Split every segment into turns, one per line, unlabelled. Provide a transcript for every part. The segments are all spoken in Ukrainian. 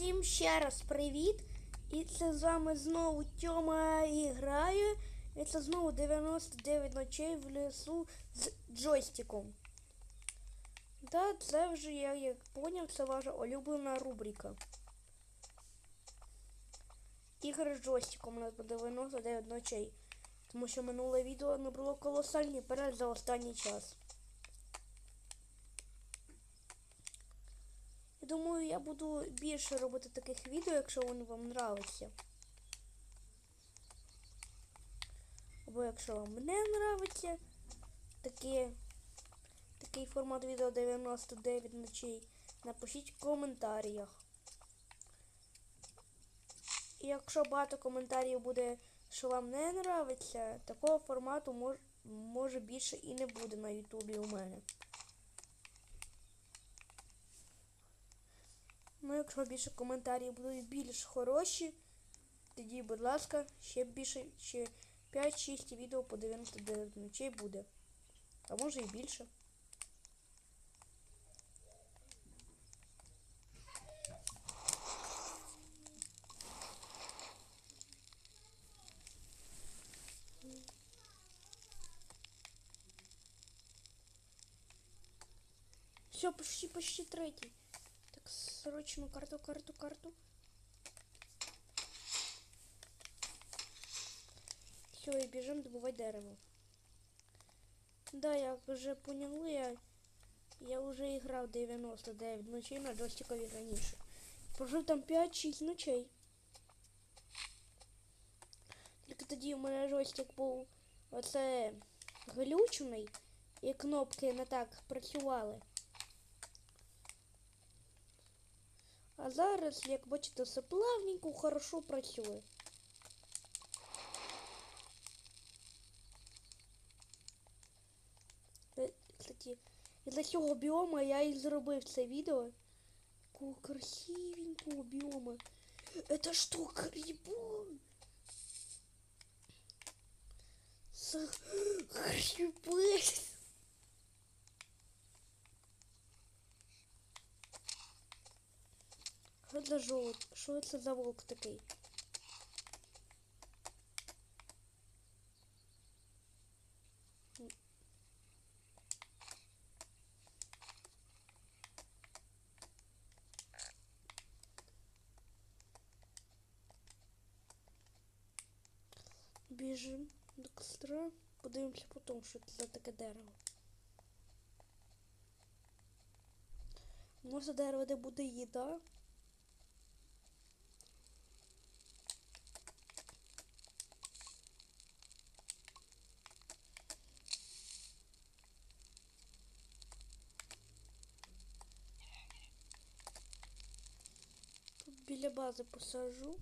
Всім ще раз привіт! І це з вами знову Тьома і грає. І це знову 99 ночей в лісу з джойстиком. Да, це вже я як поняв, це ваша улюблена рубрика. Ігри з джойстиком у нас по 99 ночей. Тому що минуле відео набрало колосальний перегляд за останній час. Думаю, я буду більше робити таких відео, якщо вони вам нравляться. Або якщо вам не нравиться такі, такий формат відео 99 ночей, напишіть в коментарях. І якщо багато коментарів буде, що вам не нравиться, такого формату мож, може більше і не буде на ютубі у мене. Ну, якщо більше коментарів будуть більш хороші, тоді, будь ласка, ще більше, ще 5-6 відео по 99 ночей буде. А може і більше. Все, почти, почти третій. Срочно карту, карту, карту. Все, и бежим добывать дерево. Да, я вже поняли, я, я вже іграв 99 ночей на джойстикові раніше. Прожив там 5-6 ночей. Тільки тоді у мене джойстик був оце глючений, і кнопки не так працювали. А зараз, як бачите, все плавненько, хорошо працює. Е, Кстати, із-за цього біома я і зробив це відео. Такого красивенького біома. Это что, грибы? С грибы. Що за жовт? Що це за волк такий? Біжим до костра. Подивимося потім, що це за таке дерево. Може дерево, де буде їда? Тут біля бази посажу.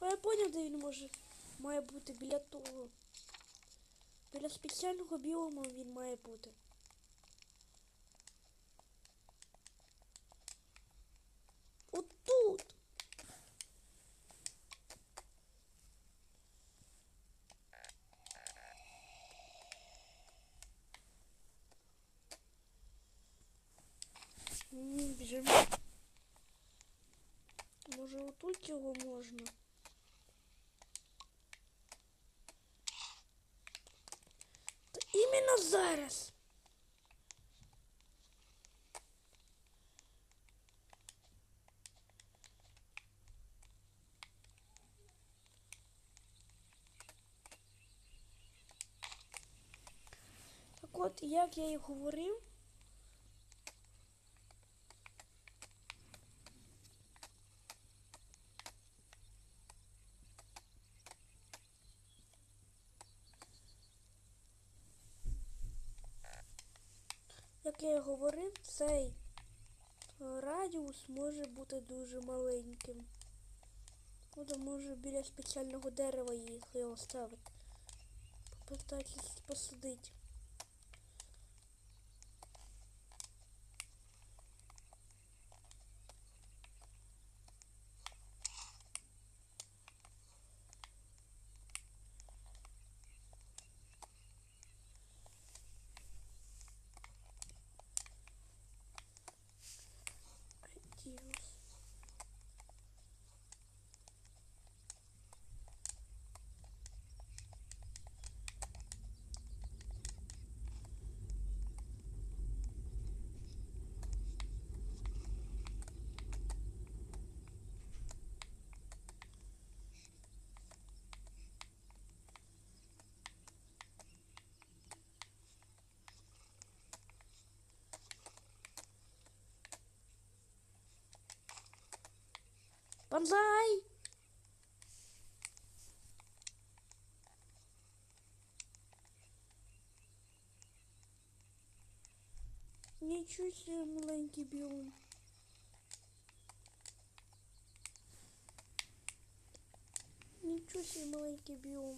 А я поняв, де він може має бути біля того. Біля спеціального біому він має бути. От тут. Ні, біжимо. Може отут його можна? Та іменно зараз. Так от, як я і говорив, як я і говорив, цей радіус може бути дуже маленьким. Буде може біля спеціального дерева їх його ставити. Попитатись посадити. Банзай! Нічого себе маленький біом. Нічого себе маленький біом.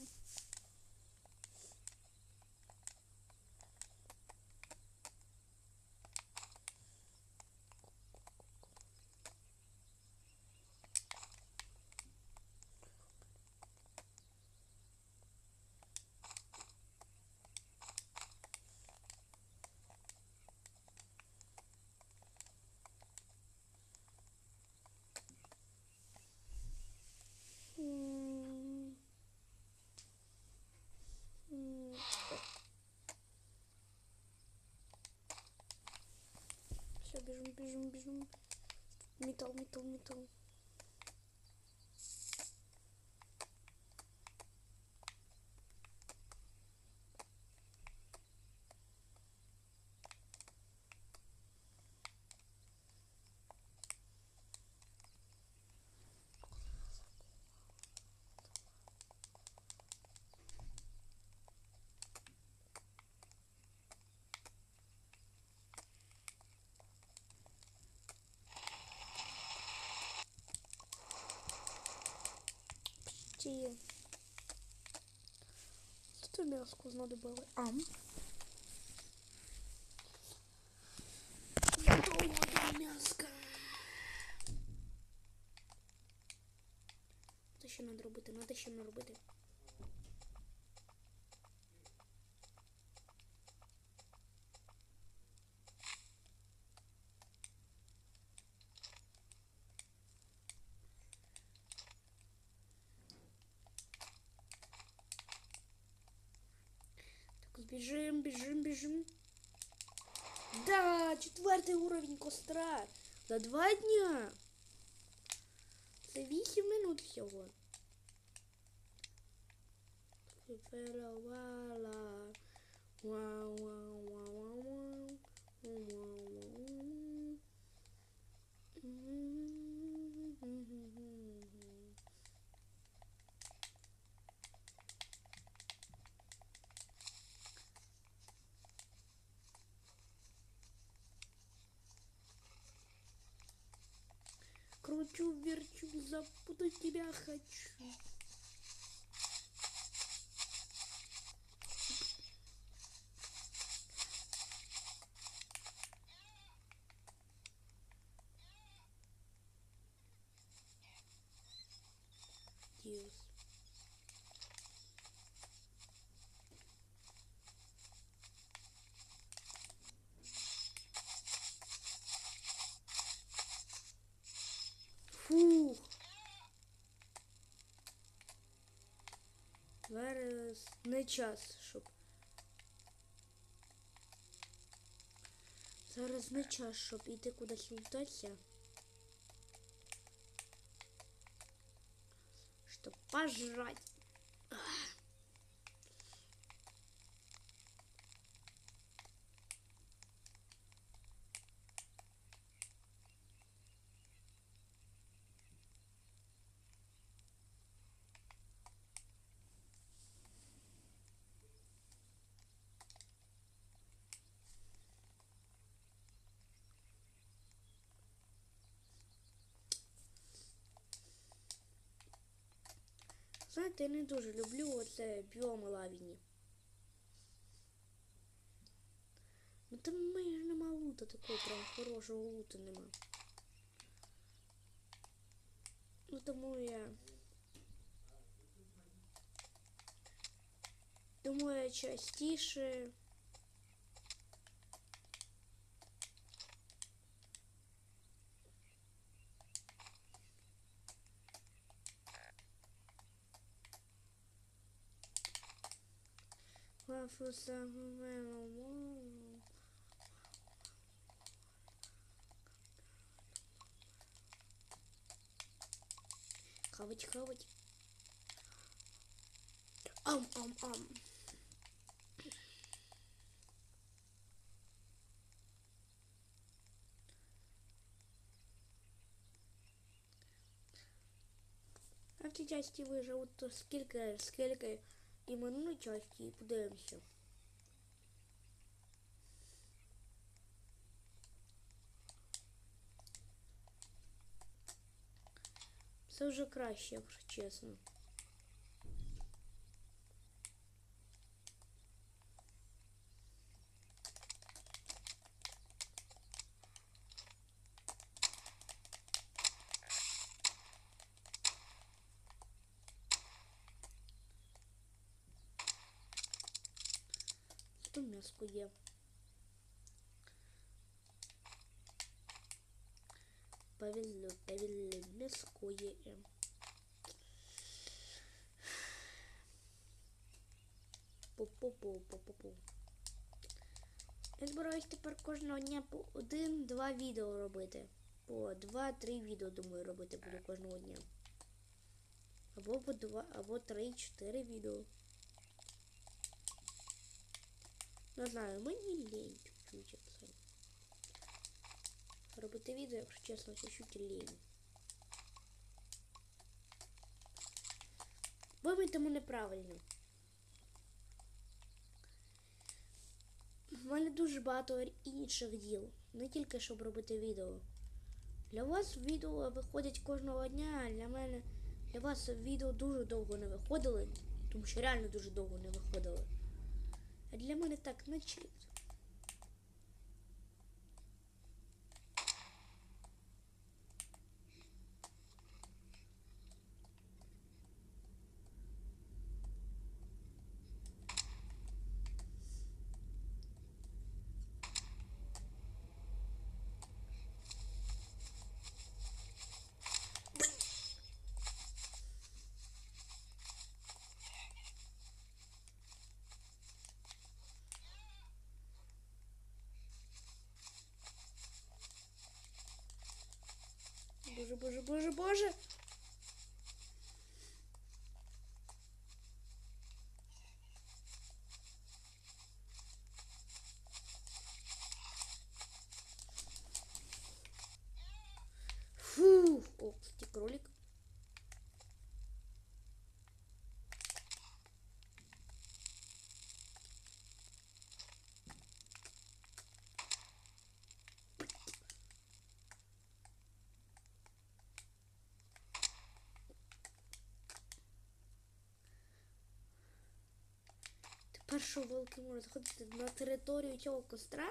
Все, бежим, бежим, бежим. Металл, металл, Ті. Тут м'яско знадобили. Ам. М'яска. Це ще треба робити, треба ще наробити. Бежим, бежим, бежим. Да, четвертий уровень костра. За два дня. Це 8 минут. Вау, вау, вау, вау, вау. Вау, вау, вау. Кручу, верчу, запутать тебя хочу. Диос. Зараз не час, щоб. Зараз не час, щоб іти кудись лутатися. Щоб пожрать. Знаєте, я не дуже люблю оце біоми лавіні. Ну там майже нема лута такого прям хорошого лута нема. Ну тому я. Тому я частіше. Wafusa Хавать, хавать. Ам, ам, ам. четвертій часті виживуть, то скільки, скільки і минулої часті, і подивимося. Це вже краще, якщо чесно. М'яско є? Повезло, повезло, м'яско є. Пу-пу-пу-пу-пу-пу. Я збираюсь тепер кожного дня по один-два відео робити. По два-три відео, думаю, робити буду кожного дня. Або по два, або три-чотири відео. Не знаю, мені лень чуть-чуть. Робити відео, якщо чесно, чуть-чуть лень. Вибийте мене правильно. В мене дуже багато інших діл. Не тільки щоб робити відео. Для вас відео виходять кожного дня, а для мене для вас відео дуже довго не виходили, тому що реально дуже довго не виходили. Для мене так не Боже, боже, боже, боже. Що волки можуть заходити на територію цього костра?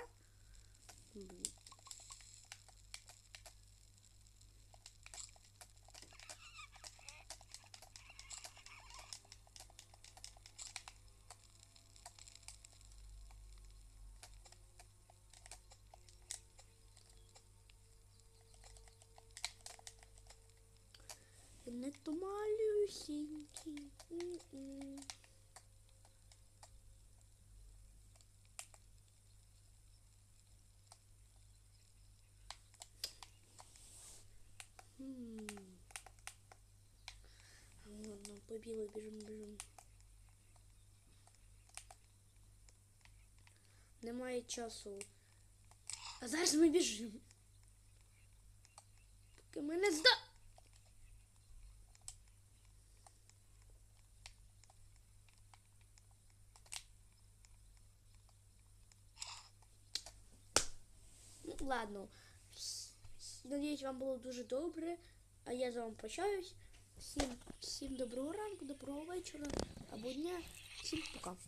Не то Ладно, побігли, біжимо, біжимо. Немає часу. А зараз ми біжимо. Поки ми не зда. Ну, ладно. С- с- Надіюсь, вам було дуже добре. А я з вами прощаюсь. Всім, всім доброго ранку, доброго вечора або дня. Всім пока.